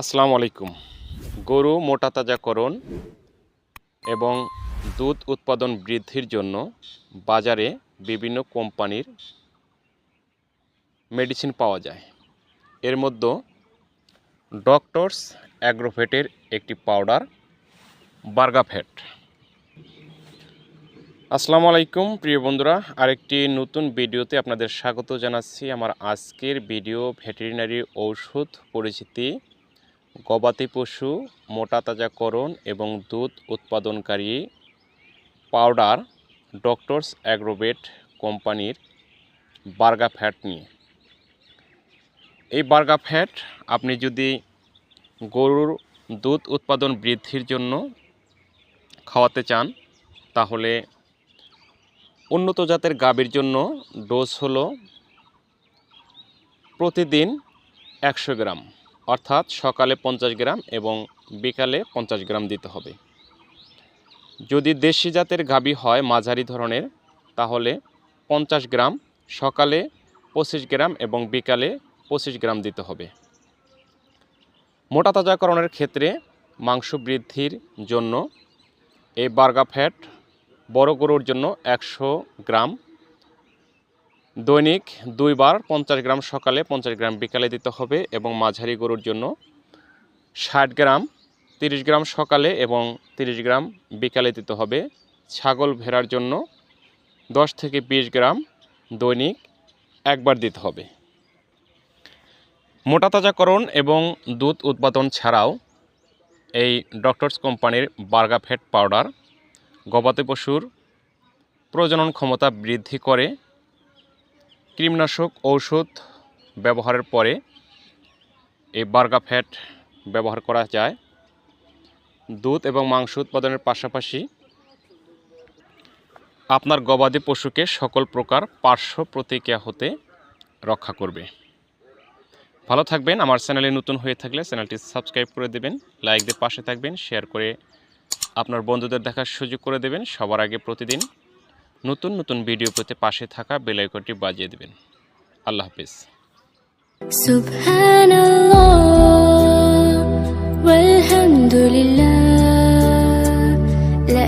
আসসালামু আলাইকুম। গরু মোটা তাজাকরণ এবং দুধ উৎপাদন বৃদ্ধির জন্য বাজারে বিভিন্ন কোম্পানির মেডিসিন পাওয়া যায়। এর মধ্যে ডক্টরস অ্যাগ্রোভেটের একটি পাউডার, বার্গাফেট। আসসালামু আলাইকুম প্রিয় বন্ধুরা, আরেকটি নতুন ভিডিওতে আপনাদের স্বাগত জানাচ্ছি। আমার আজকের ভিডিও ভেটেরিনারি ঔষধ পরিচিতি গবাদি পশু, মোটা তাজাকরণ এবং দুধ উৎপাদনকারী পাউডার ডক্টরস অ্যাগ্রোবেট কোম্পানির বার্গা ফ্যাট নিয়ে। এই বার্গা ফ্যাট আপনি যদি গরুর দুধ উৎপাদন বৃদ্ধির জন্য খাওয়াতে চান, তাহলে উন্নত জাতের গাভীর জন্য ডোজ হলো প্রতিদিন একশো গ্রাম। অর্থাৎ সকালে পঞ্চাশ গ্রাম এবং বিকালে পঞ্চাশ গ্রাম দিতে হবে। যদি দেশি জাতের গাভী হয় মাঝারি ধরনের, তাহলে পঞ্চাশ গ্রাম সকালে পঁচিশ গ্রাম এবং বিকালে পঁচিশ গ্রাম দিতে হবে। মোটা তাজাকরণের ক্ষেত্রে মাংস বৃদ্ধির জন্য এই বার্গা ফ্যাট বড় গরুর জন্য একশো গ্রাম দৈনিক দুইবার পঞ্চাশ গ্রাম সকালে পঞ্চাশ গ্রাম বিকালে দিতে হবে এবং মাঝারি গরুর জন্য ষাট গ্রাম, তিরিশ গ্রাম সকালে এবং তিরিশ গ্রাম বিকালে দিতে হবে। ছাগল ভেড়ার জন্য দশ থেকে বিশ গ্রাম দৈনিক একবার দিতে হবে। মোটা তাজাকরণ এবং দুধ উৎপাদন ছাড়াও এই ডক্টরস কোম্পানির বার্গাফেট পাউডার গবাদি পশুর প্রজনন ক্ষমতা বৃদ্ধি করে কীটনাশক ঔষধ ব্যবহারের পরে এই বার্গা ফ্যাট ব্যবহার করা যায়। দুধ এবং মাংস উৎপাদনের পাশাপাশি আপনার গবাদি পশুকে সকল প্রকার পার্শ্ব প্রতিক্রিয়া হতে রক্ষা করবে। ভালো থাকবেন, আমার চ্যানেলে নতুন হয়ে থাকলে চ্যানেলটি সাবস্ক্রাইব করে দেবেন, লাইক দিয়ে পাশে থাকবেন, শেয়ার করে আপনার বন্ধুদের দেখার সুযোগ করে দেবেন। সবার আগে প্রতিদিন নতুন নতুন ভিডিও পেতে পাশে থাকা বেলাইকটি বাজিয়ে দেবেন। আল্লাহ হাফিজ। والحمد لله لا